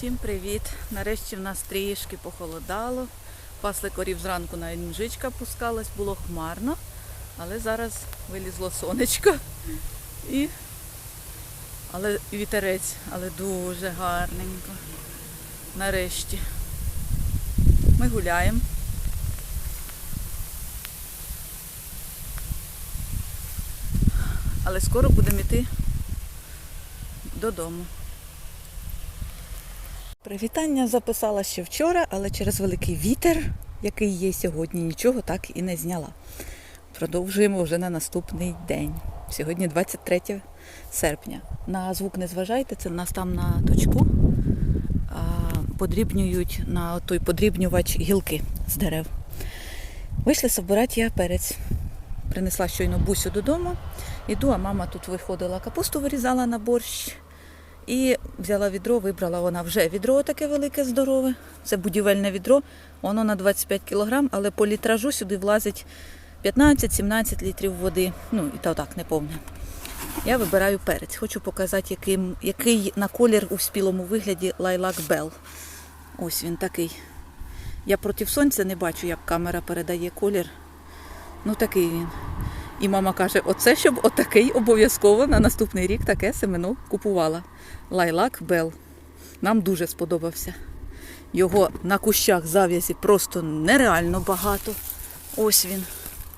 Всім привіт! Нарешті в нас трішки похолодало. Пасли корів зранку навіть мжичка пускалась, було хмарно, але зараз вилізло сонечко. І... Але вітерець, але дуже гарненько. Нарешті. Ми гуляємо. Але скоро будемо йти додому. Привітання записала ще вчора, але через великий вітер, який є сьогодні, нічого так і не зняла. Продовжуємо вже на наступний день. Сьогодні 23 серпня. На звук не зважайте, це в нас там на точку подрібнюють на той подрібнювач гілки з дерев. Вийшли собирати я перець. Принесла щойно бусю додому. Іду, а мама тут виходила, капусту вирізала на борщ. І взяла відро, вибрала вона вже відро таке велике, здорове. Це будівельне відро, воно на 25 кг, але по літражу сюди влазить 15-17 літрів води. Ну, і то так не повне. Я вибираю перець. Хочу показати, який, який на колір у спілому вигляді лайлак Бел. Ось він такий. Я проти сонця не бачу, як камера передає колір. Ну такий він. І мама каже, оце щоб отакий обов'язково на наступний рік таке семено купувала. Лайлак Бел. Нам дуже сподобався. Його на кущах зав'язі просто нереально багато. Ось він.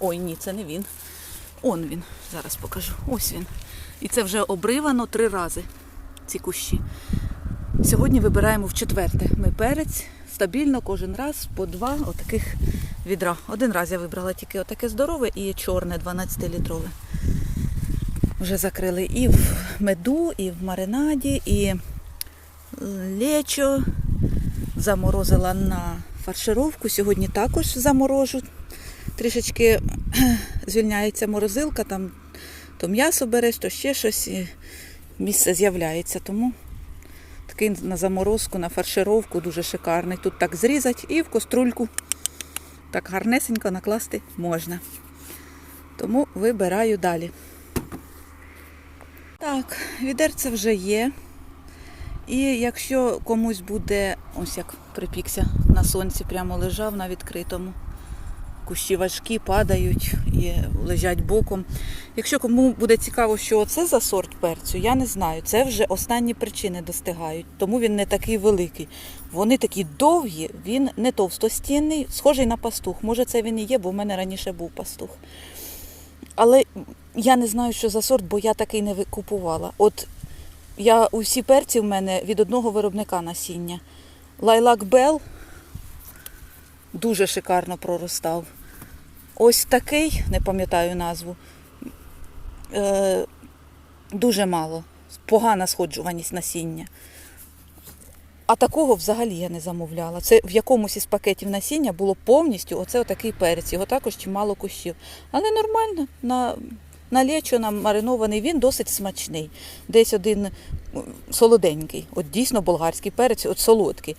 Ой, ні, це не він. Он він. Зараз покажу. Ось він. І це вже обривано три рази, ці кущі. Сьогодні вибираємо в четверте. Ми перець стабільно кожен раз по два отаких відра. Один раз я вибрала тільки отаке здорове і чорне 12-літрове. Вже закрили і в меду, і в маринаді, і лечо. Заморозила на фаршировку. Сьогодні також заморожу. Трішечки звільняється морозилка, там то м'ясо береш, то ще щось. І місце з'являється. Тому такий на заморозку, на фаршировку дуже шикарний. Тут так зрізати і в каструльку так гарнесенько накласти можна. Тому вибираю далі. Так, відерце вже є. І якщо комусь буде, ось як припікся, на сонці прямо лежав на відкритому. Кущі важкі падають і лежать боком. Якщо кому буде цікаво, що це за сорт перцю, я не знаю. Це вже останні причини достигають, тому він не такий великий. Вони такі довгі, він не товстостінний, схожий на пастух. Може, це він і є, бо в мене раніше був пастух. Але я не знаю, що за сорт, бо я такий не купувала. От я усі перці в мене від одного виробника насіння. Лайлак Бел дуже шикарно проростав. Ось такий, не пам'ятаю назву, е, дуже мало. Погана сходжуваність насіння. А такого взагалі я не замовляла. Це в якомусь із пакетів насіння було повністю оце отакий перець. Його також чимало кущів. Але нормально, на, на лечо, на маринований, він досить смачний. Десь один солоденький, от дійсно болгарський перець, от солодкий.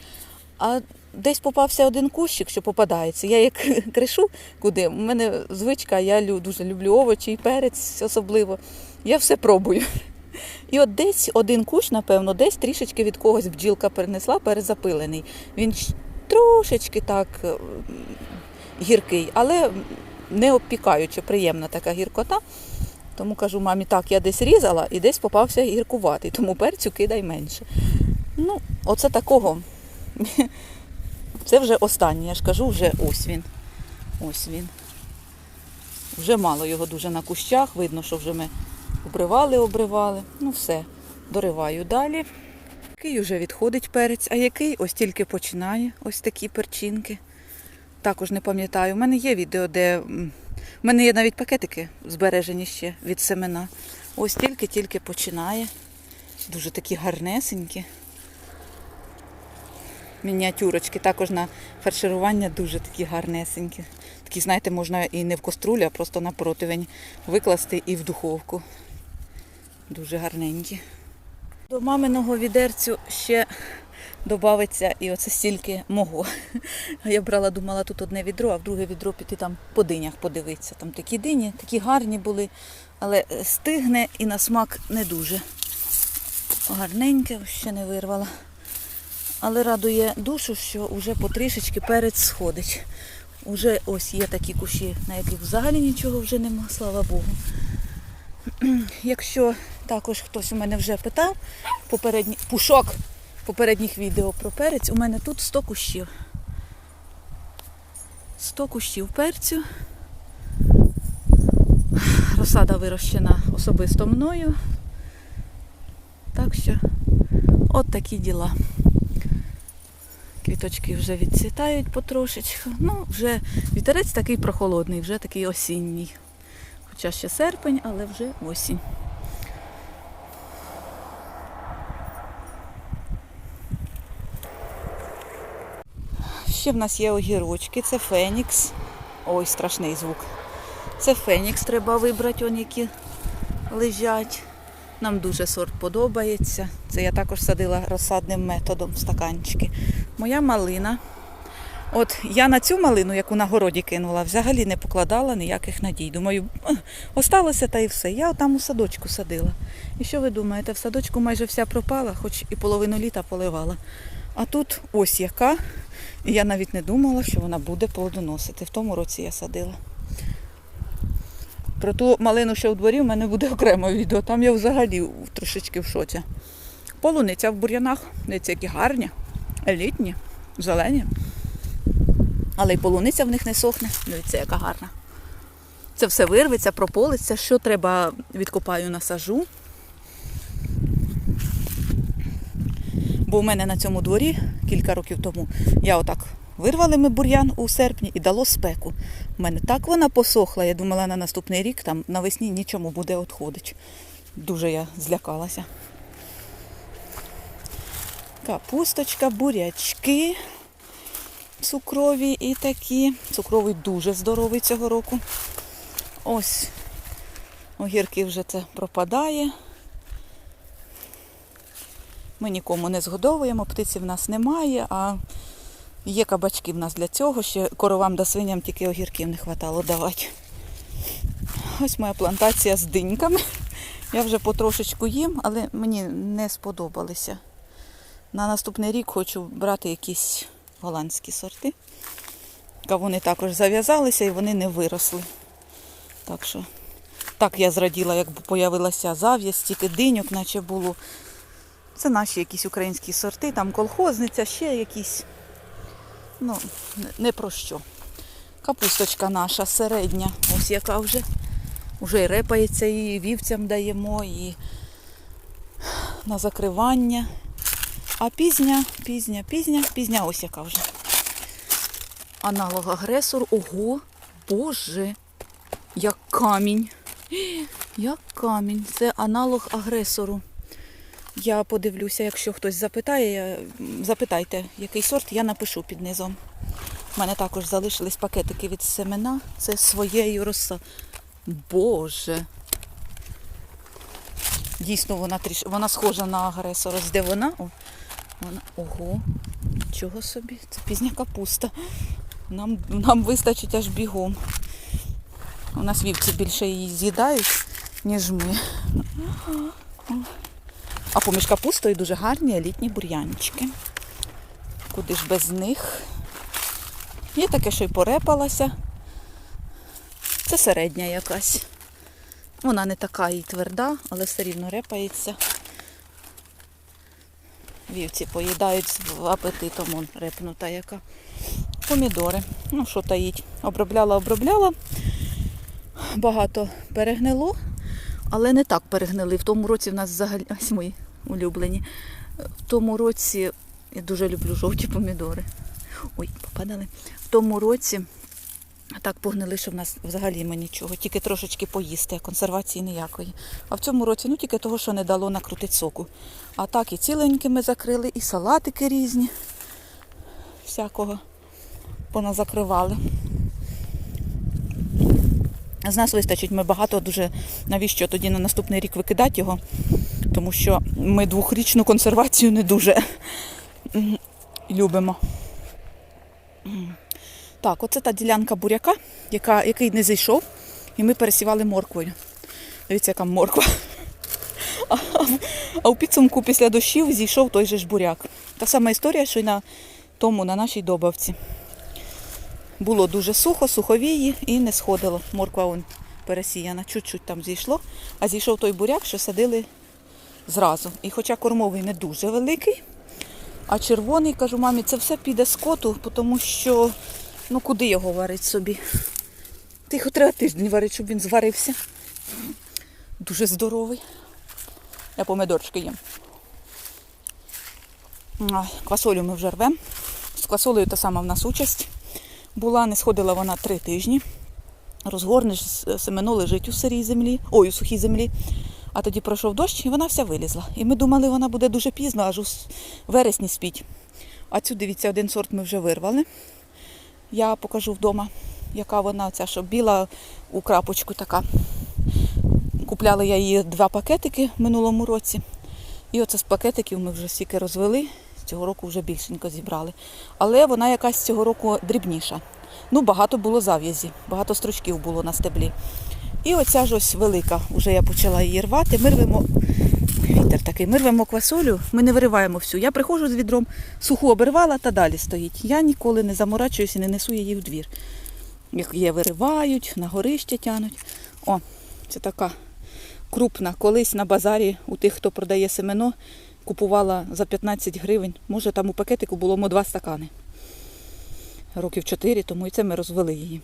А десь попався один кущик, що попадається. Я як кришу куди. У мене звичка, я дуже люблю овочі і перець особливо. Я все пробую. І от десь один кущ, напевно, десь трішечки від когось бджілка перенесла, перезапилений. Він трошечки так е, гіркий, але не обпікаючи, приємна така гіркота. Тому кажу, мамі, так, я десь різала і десь попався гіркуватий, тому перцю кидай менше. Ну, оце такого. Це вже останнє, я ж кажу, вже ось він. Ось він. Вже мало його дуже на кущах, видно, що вже ми обривали, обривали. Ну все, дориваю далі. Який вже відходить перець, а який ось тільки починає ось такі перчинки. Також не пам'ятаю. У мене є відео, де в мене є навіть пакетики збережені ще від семена. Ось тільки-тільки починає. Дуже такі гарнесенькі. Мініатюрочки також на фарширування дуже такі гарнесенькі. Такі, знаєте, можна і не в каструлю, а просто на противень викласти і в духовку. Дуже гарненькі. До маминого відерцю ще додається і оце стільки мого. Я брала, думала, тут одне відро, а в друге відро піти там по динях подивитися. Там такі дині, такі гарні були, але стигне і на смак не дуже. Гарненьке, ще не вирвала. Але радує душу, що вже потрішечки перець сходить. Уже ось є такі кущі, на яких взагалі нічого вже нема, слава Богу. Якщо також хтось у мене вже питав, попередні... пушок попередніх відео про перець, у мене тут 100 кущів. 100 кущів перцю. Розсада вирощена особисто мною. Так що от такі діла. Квіточки вже відцвітають потрошечку. Ну, вже вітерець такий прохолодний, вже такий осінній. Хоча ще серпень, але вже осінь. Ще в нас є огірочки, це Фенікс. Ой, страшний звук. Це Фенікс треба вибрати, он які лежать. Нам дуже сорт подобається. Це я також садила розсадним методом в стаканчики. Моя малина. От я на цю малину, яку на городі кинула, взагалі не покладала ніяких надій. Думаю, «Ех, осталося та і все. Я там у садочку садила. І що ви думаєте, в садочку майже вся пропала, хоч і половину літа поливала. А тут ось яка. І я навіть не думала, що вона буде плодоносити. В тому році я садила. Про ту малину, що у дворі, в мене буде окремо відео. Там я взагалі трошечки в шоці. Полуниця в бур'янах. Дивіться, які гарні, елітні, зелені. Але й полуниця в них не сохне. Дивіться, яка гарна. Це все вирветься, прополиться. Що треба, відкопаю, насажу. Бо у мене на цьому дворі кілька років тому я отак вирвали ми бур'ян у серпні і дало спеку. У мене так вона посохла, я думала на наступний рік там навесні нічому буде відходити. Дуже я злякалася. Капусточка, бурячки цукрові і такі. Цукровий дуже здоровий цього року. Ось огірки вже це пропадає. Ми нікому не згодовуємо, птиці в нас немає, а є кабачки в нас для цього. Ще коровам да свиням тільки огірків не вистачало давати. Ось моя плантація з диньками. Я вже потрошечку їм, але мені не сподобалися. На наступний рік хочу брати якісь голландські сорти. Кавуни також зав'язалися і вони не виросли. Так що так я зраділа, як появилася зав'язь, тільки диньок, наче було. Це наші якісь українські сорти, там колхозниця, ще якісь. Ну, не- про що. Капусточка наша середня, ось яка вже. Вже і репається, і вівцям даємо, і на закривання. А пізня, пізня, пізня, пізня ось яка вже. Аналог агресор. Ого, Боже, як камінь. Як камінь. Це аналог агресору. Я подивлюся, якщо хтось запитає, запитайте, який сорт, я напишу під низом. У мене також залишились пакетики від семена. Це своєю роса. Боже. Дійсно, вона вона схожа на агресора. Де вона? О, вона... Ого, чого собі? Це пізня капуста. Нам, нам вистачить аж бігом. У нас вівці більше її з'їдають, ніж ми. А поміж капустою дуже гарні літні бур'янчики. Куди ж без них? Є таке, що й порепалася. Це середня якась. Вона не така і тверда, але все рівно репається. Вівці поїдають з апетитом, он репнута яка. Помідори. Ну, що таїть. Обробляла, обробляла. Багато перегнило, але не так перегнили. В тому році в нас взагалі ось мої улюблені. В тому році я дуже люблю жовті помідори. Ой, попадали. В тому році так погнили, що в нас взагалі ми нічого, тільки трошечки поїсти, консервації ніякої. А в цьому році ну тільки того, що не дало накрутити соку. А так і ціленькі ми закрили, і салатики різні. Всякого поназакривали. З нас вистачить, ми багато дуже навіщо тоді на наступний рік викидати його, тому що ми двохрічну консервацію не дуже любимо. Так, оце та ділянка буряка, яка, який не зайшов, і ми пересівали морквою. Дивіться, яка морква. А, а у підсумку після дощів зійшов той же ж буряк. Та сама історія, що й на тому, на нашій добавці. Було дуже сухо, суховії і не сходило. Морква он пересіяна, чуть-чуть там зійшло, а зійшов той буряк, що садили зразу. І хоча кормовий не дуже великий, а червоний, кажу, мамі, це все піде скоту, тому що ну куди його варить собі? Тихо треба тиждень варити, щоб він зварився. Дуже здоровий. Я помидорчики їм. Квасолю ми вже рвемо. З квасолею та сама в нас участь була, не сходила вона три тижні. Розгорнеш, семено лежить у сирій землі, ой, у сухій землі. А тоді пройшов дощ і вона вся вилізла. І ми думали, вона буде дуже пізно, аж у вересні спіть. А цю, дивіться, один сорт ми вже вирвали. Я покажу вдома, яка вона, ця, що біла у крапочку така. Купляла я її два пакетики в минулому році. І оце з пакетиків ми вже стільки розвели. Цього року вже більшенько зібрали. Але вона якась цього року дрібніша. Ну, багато було зав'язі, багато стручків було на стеблі. І оця ж ось велика, вже я почала її рвати. Ми рвемо, вітер такий, ми рвемо квасолю, ми не вириваємо всю. Я приходжу з відром, суху обірвала та далі стоїть. Я ніколи не заморачуюся і не несу її в двір. Як є, виривають, на горище тянуть. О, це така крупна. Колись на базарі у тих, хто продає семено, купувала за 15 гривень. Може, там у пакетику було два стакани. Років 4, тому і це ми розвели її.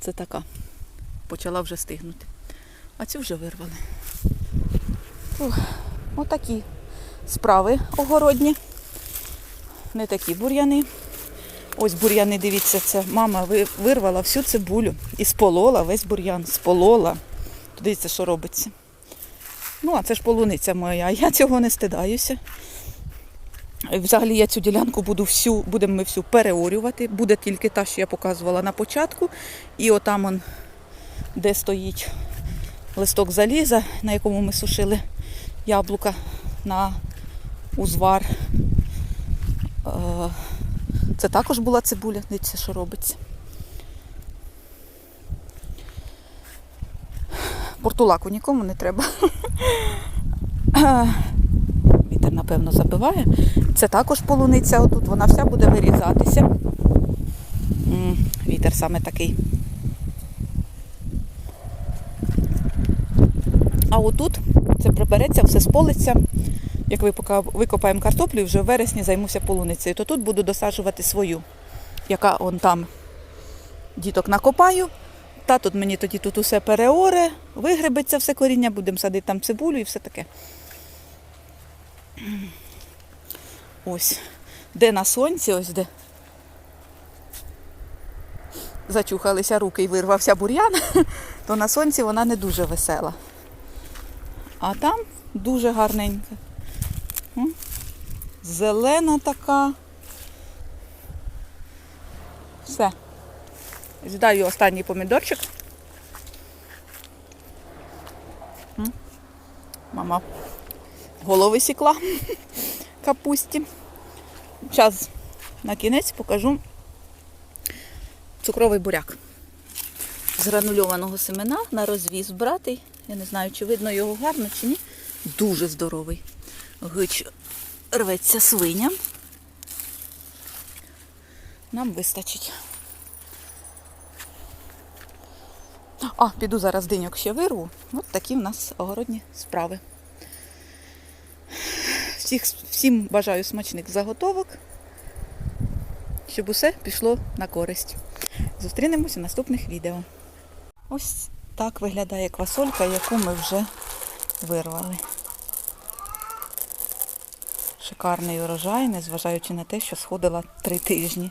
Це така. Почала вже стигнути. А цю вже вирвали. Ух, отакі справи огородні. Не такі бур'яни. Ось бур'яни, дивіться, це мама вирвала всю цибулю і сполола весь бур'ян. Сполола. Дивіться, що робиться. Ну, а це ж полуниця моя, я цього не стидаюся. Взагалі я цю ділянку буду всю, будемо ми всю переорювати. Буде тільки та, що я показувала на початку. І отам, он, де стоїть листок заліза, на якому ми сушили яблука на узвар. Е, Це також була цибуля. Дивіться, що робиться. Портулаку нікому не треба. Вітер, напевно, забиває. Це також полуниця отут, вона вся буде вирізатися. Вітер саме такий. А отут це прибереться, все сполиться. Як викопаємо картоплю, вже в вересні займуся полуницею, то тут буду досаджувати свою, яка он там діток накопаю. Та тут мені тоді тут усе переоре, вигребеться все коріння, будемо садити там цибулю і все таке. Ось. Де на сонці, ось де. Зачухалися руки і вирвався бур'ян, то на сонці вона не дуже весела. А там дуже гарненька. Зелена така. Все. З'їдаю останній помідорчик. Мама голови сікла капусті. Зараз на кінець покажу цукровий буряк. З гранульованого семена на розвіз брати. Я не знаю, чи видно його гарно, чи ні. Дуже здоровий. Гич рветься свиням. Нам вистачить. А, піду зараз диньок ще вирву. От такі в нас огородні справи. Всіх, всім бажаю смачних заготовок, щоб усе пішло на користь. Зустрінемося в наступних відео. Ось так виглядає квасолька, яку ми вже вирвали. Шикарний урожай, незважаючи на те, що сходила три тижні.